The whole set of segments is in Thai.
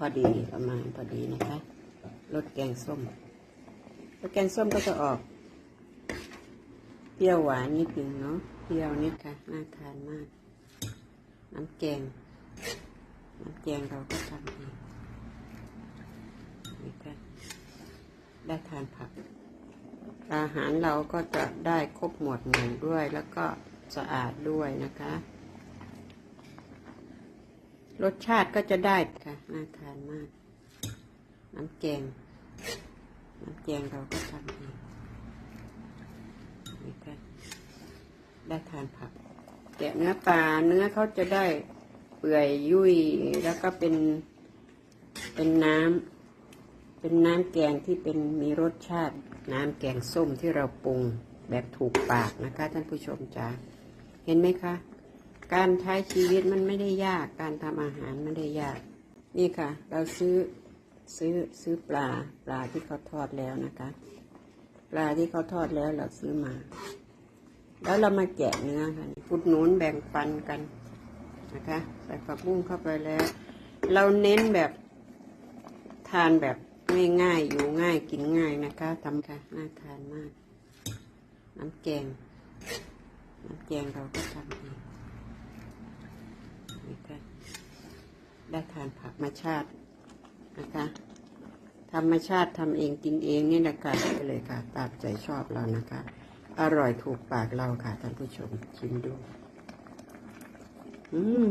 พอดีประมาณพอดีนะคะรสแกงส้มรสแกงส้มก็จะออก เปรี้ยวหวานนิดนึงเนาะเปรี้ยวนิดค่ะน่าทานมาก น้ำแกง น้ำแกงเราก็ทำเองนี่ค่ะได้ทานผัก อาหารเราก็จะได้ครบหมวดหมู่ด้วยแล้วก็สะอาดด้วยนะคะ รสชาติก็จะได้ค่ะ น่าทานมาก น้ำแกง น้ำแกงเราก็ทำเองนี่ค่ะได้ทานผักแกะเนื้อปลาเนื้อเขาจะได้เปื่อยยุ่ยแล้วก็เป็นเป็นน้ำเป็นน้ำแกงที่เป็นมีรสชาติ น้ำแกงส้มที่เราปรุงแบบถูกปากนะคะ ท่านผู้ชมจ๋าเห็นไหมคะ การใช้ชีวิตมันไม่ได้ยาก การทำอาหารไม่ได้ยาก นี่ค่ะ เราซื้อซื้อซื้อปลาปลาที่เขาทอดแล้วนะคะ ปลาที่เขาทอดแล้วเราซื้อมา แล้วเรามาแกะเนื้อค่ะอุดหนุนแบ่งปันกันนะคะใส่ผักบุ้งเข้าไปแล้ว เราเน้นแบบทานแบบง่ายๆอยู่ง่ายกินง่ายนะคะทำค่ะน่าทานมาก น้ำแกงน้ำแกงเราก็ทำเองนี่ค่ะ ได้ทานผักมาชาตินะคะธรรมชาติทำเองกินเองนี่แหละคะไปเลยค่ะ ตามใจชอบเรานะคะ อร่อยถูกปากเราค่ะท่านผู้ชมชิมดู อืม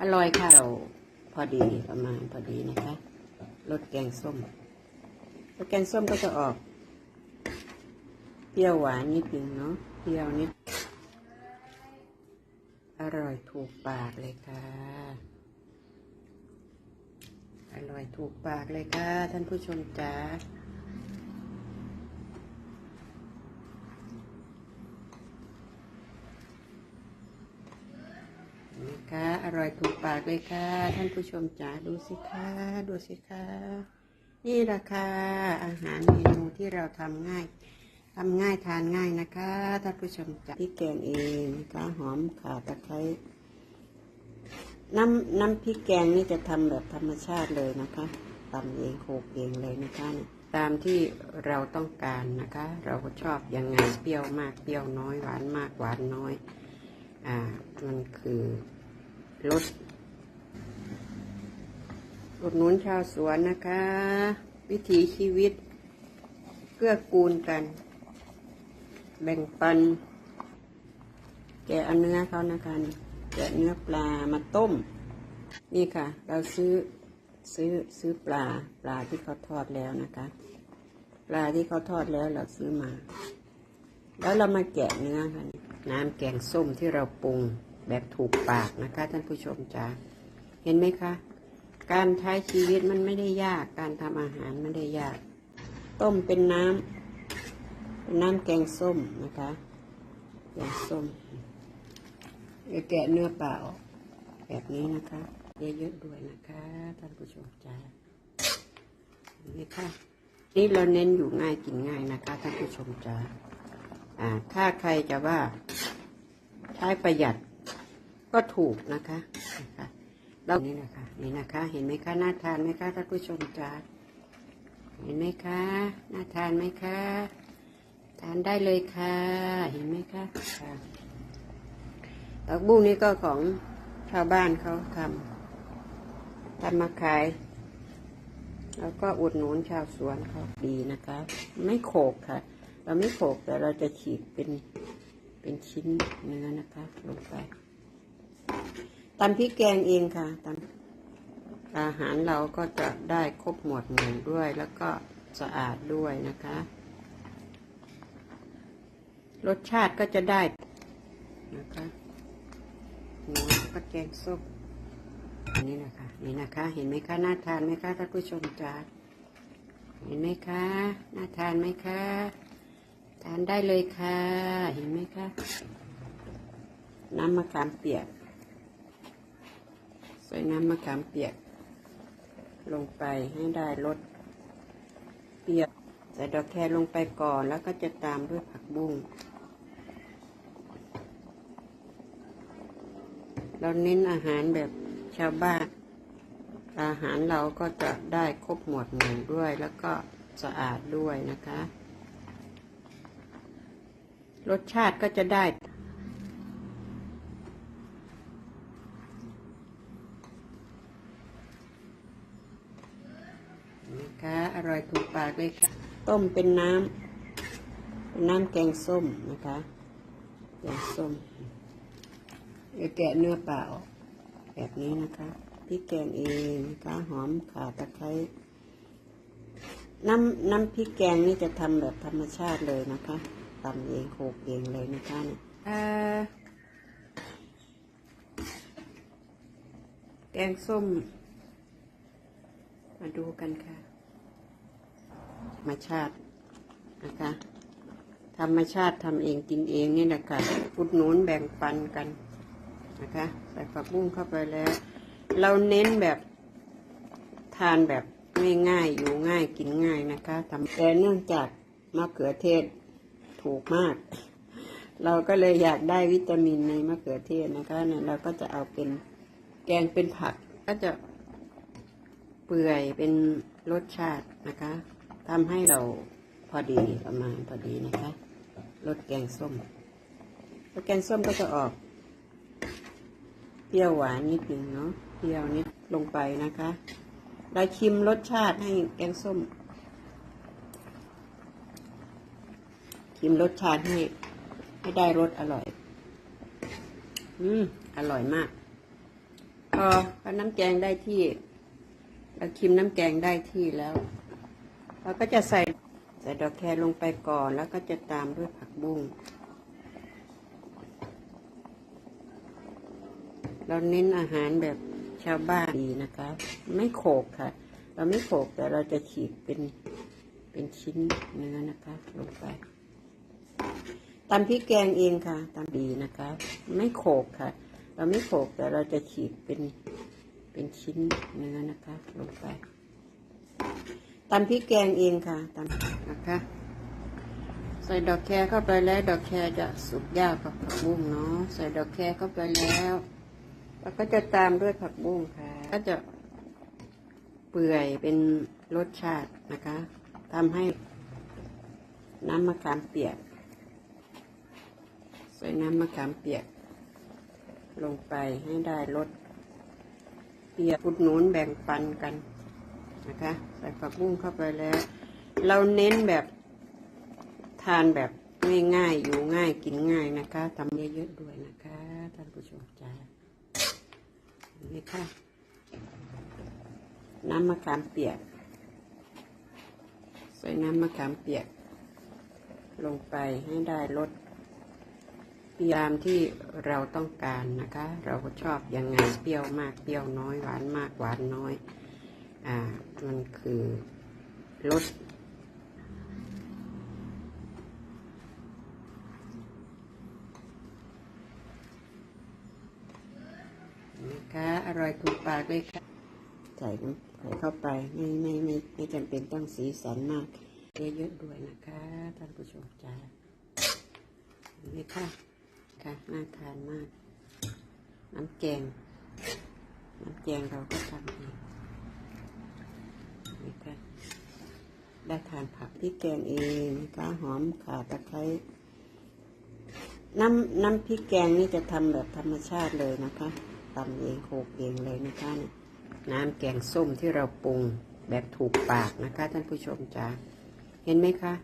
อร่อยค่ะเราพอดีประมาณพอดีนะคะรสแกงส้มรสแกงส้มก็จะออก เปรี้ยวหวานนิดนึงเนาะเปรี้ยวนิด ร่อยถูกปากเลยค่ะ อร่อยถูกปากเลยค่ะ ท่านผู้ชมจ๋านะคะอร่อยถูกปากเลยค่ะ ท่านผู้ชมจ๋าดูสิคะดูสิคะนี่ราคาอาหารเมนูที่เราทำง่าย ทำง่ายทานง่ายนะคะท่านผู้ชมจ๋าพริกแกงเองนะคะหอมข่าตะไคร้น้ำน้ำพริกแกงนี่จะทำแบบธรรมชาติเลยนะคะตำเองโขกเองเลยนะคะตามที่เราต้องการนะคะ เราก็ชอบยังไงเปรี้ยวมากเปรี้ยวน้อยหวานมากหวานน้อยอ่ามันคือรสอุดหนุนชาวสวนนะคะ วิถีชีวิตเกื้อกูลกัน แบ่งปัน แกะเอาเนื้อเขานะคะแกะเนื้อปลามาต้ม นี่ค่ะ เราซื้อซื้อซื้อปลาปลาที่เขาทอดแล้วนะคะ ปลาที่เขาทอดแล้วเราซื้อมา แล้วเรามาแกะเนื้อค่ะน้ำแกงส้มที่เราปรุงแบบถูกปากนะคะ ท่านผู้ชมจ๋าเห็นไหมคะ การใช้ชีวิตมันไม่ได้ยาก การทำอาหารไม่ได้ยาก ต้มเป็นน้ำ น้ำแกงส้มนะคะแกงส้มเดี๋ยวแกะเนื้อเปล่าแบบนี้นะคะเยอะๆด้วยนะคะท่านผู้ชมจ๋านไหมคะนี่เราเน้นอยู่ง่ายกินง่ายนะคะท่านผู้ชมจ๋าอ่า ถ้าใครจะว่าใช้ประหยัดก็ถูกนะคะนะคะเรานี่นะคะนี่นะคะ เห็นไหมคะน่าทานไหมคะท่านผู้ชมจ๋าเห็นไหมคะน่าทานไหมคะ ทานได้เลยค่ะ เห็นไหมคะค่ะผักบุ้งนี่ก็ของชาวบ้านเขาทำทำมาขาย แล้วก็อุดหนุนชาวสวนเขาดีนะคะ ไม่โขกค่ะ เราไม่โขกแต่เราจะฉีกเป็นเป็นชิ้นเนื้อนะคะลงไปตำพริกแกงเองค่ะตำอาหารเราก็จะได้ครบหมวดหมู่ด้วย แล้วก็สะอาดด้วยนะคะ รสชาติก็จะได้นะคะหมูก็แกงส้มอันนี้นะคะนี่นะคะ เห็นไหมคะน่าทานไหมคะท่านผู้ชมจ๋าเห็นไหมคะน่าทานไหมคะทานได้เลยค่ะ เห็นไหมคะน้ำมะขามเปียกใส่น้ำมะขามเปียก ลงไปให้ได้รสเปียวใส่ดอกแครลงไปก่อนแล้วก็จะตามด้วยผักบุ้ง เราเน้นอาหารแบบชาวบ้าน อาหารเราก็จะได้ครบหมวดหมู่ด้วย แล้วก็สะอาดด้วยนะคะ รสชาติก็จะได้นะคะอร่อยถูกปากเลยค่ะ ต้มเป็นน้ำเป็นน้ำแกงส้มนะคะ แกงส้ม เดี๋ยวแกะเนื้อเปล่าแบบนี้นะคะพริกแกงเองนะคะหอมข่าตะไคร้น้ำน้ำพริกแกงนี่จะทำแบบธรรมชาติเลยนะคะตำเองโขลกเองเลยนะคะเนี่ยอ่าแกงส้ม มาดูกันค่ะ ธรรมชาตินะคะธรรมชาติทำเองกินเองนี่แหละค่ะอุดหนุนแบ่งปันกัน นะคะใส่ผักบุ้งเข้าไปแล้ว เราเน้นแบบทานแบบง่ายๆอยู่ง่ายกินง่ายนะคะทำแต่เนื่องจากมะเขือเทศถูกมาก เราก็เลยอยากได้วิตามินในมะเขือเทศนะคะเนี่ยเราก็จะเอาเป็นแกงเป็นผักก็จะเปื่อยเป็นรสชาตินะคะทำให้เราพอดีประมาณพอดีนะคะรสแกงส้มรสแกงส้มก็จะออก เปรี้ยวหวานนิดหนึ่งเนาะเปรี้ยวนิดลงไปนะคะ เราชิมรสชาติให้แกงส้ม ชิมรสชาติให้ให้ได้รสอร่อย อืม อร่อยมาก พอพอน้ำแกงได้ที่ เราชิมน้ำแกงได้ที่แล้ว เราก็จะใส่ใส่ดอกแครลงไปก่อน แล้วก็จะตามด้วยผักบุ้ง เราเน้นอาหารแบบชาวบ้านดีนะคะ ไม่โขกค่ะ เราไม่โขกแต่เราจะฉีกเป็นเป็นชิ้นเนื้อนะคะลงไปตำพริกแกงเองค่ะตำดีนะคะ ไม่โขกค่ะ เราไม่โขกแต่เราจะฉีกเป็นเป็นชิ้นเนื้อนะคะลงไปตำพริกแกงเองค่ะตำนะคะ ใส่ดอกแครเข้าไปแล้ว ดอกแครจะสุกยากกับผักบุ้งเนาะใส่ดอกแครเข้าไปแล้ว แล้วก็จะตามด้วยผักบุ้งค่ะ ก็จะเปื่อยเป็นรสชาตินะคะทำให้น้ำมะขามเปียก ใส่น้ำมะขามเปียก ลงไปให้ได้รสเปียกอุดหนุนแบ่งปันกันนะคะ ใส่ผักบุ้งเข้าไปแล้ว เราเน้นแบบทานแบบง่ายๆ อยู่ง่ายกินง่ายนะคะทำเยอะๆด้วยนะคะ ท่านผู้ชมจ้า นี่ค่ะน้ำมะขามเปียก ใส่น้ำมะขามเปียก ลงไปให้ได้รสพยายามที่เราต้องการนะคะ เราก็ชอบยังไงเปรี้ยวมากเปรี้ยวน้อยหวานมากหวานน้อย อ่า มันคือรสนะคะ อร่อยถูกปากเลยค่ะ ใส่น้ำใส่เข้าไปไม่ไม่ไม่ไม่จำเป็นต้องสีสันมากเยอะๆด้วยนะคะท่านผู้ชมจ้านี่ค่ะค่ะน่าทานมาก น้ำแกงน้ำแกงเราก็ทำเองนี่ค่ะได้ทานผักที่แกงเองนะคะหอมข่าตะไคร้น้ำน้ำพริกแกงนี่จะทำแบบธรรมชาติเลยนะคะ ตำเองโขกเองเลยนะคะน,น้ำแกงส้มที่เราปรุงแบบถูกปากนะคะ ท่านผู้ชมจ้าเห็นไหมคะ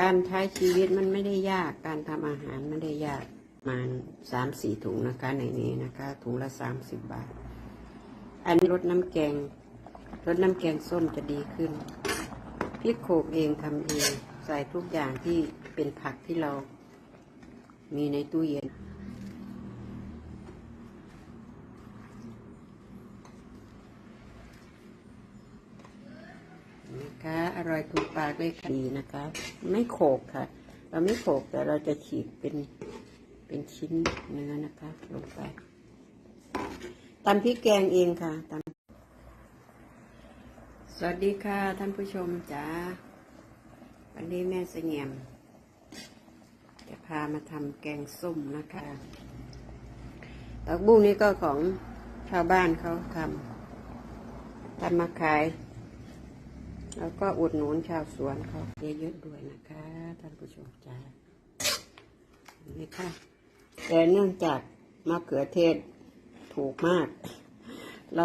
การใช้ชีวิตมันไม่ได้ยากการทำอาหารไม่ได้ยากมาสามสี่ถุงนะคะในนี้นะคะ ถุงละสามสิบบาท อันนี้รสน้ำแกงรสน้ำแกงส้มจะดีขึ้นพริกโขกเองทำเองใส่ทุกอย่างที่เป็นผักที่เรามีในตู้เย็น นะคะอร่อยถูกปากเลยค่ะดีนะคะ ไม่โขกค่ะ เราไม่โขกแต่เราจะฉีกเป็นเป็นชิ้นเนื้อนะคะ ลงไปตำพริกแกงเองค่ะตำสวัสดีค่ะ ท่านผู้ชมจ้าวันนี้แม่เสงี่ยม จะพามาทำแกงส้มนะคะตักบุ้งนี่ก็ของชาวบ้านเขาทำทำมาขาย แล้วก็อุดหนุนชาวสวนเขาเยอะๆด้วยนะคะท่านผู้ชมจ้านี่ค่ะแต่เนื่องจากมะเขือเทศถูกมาก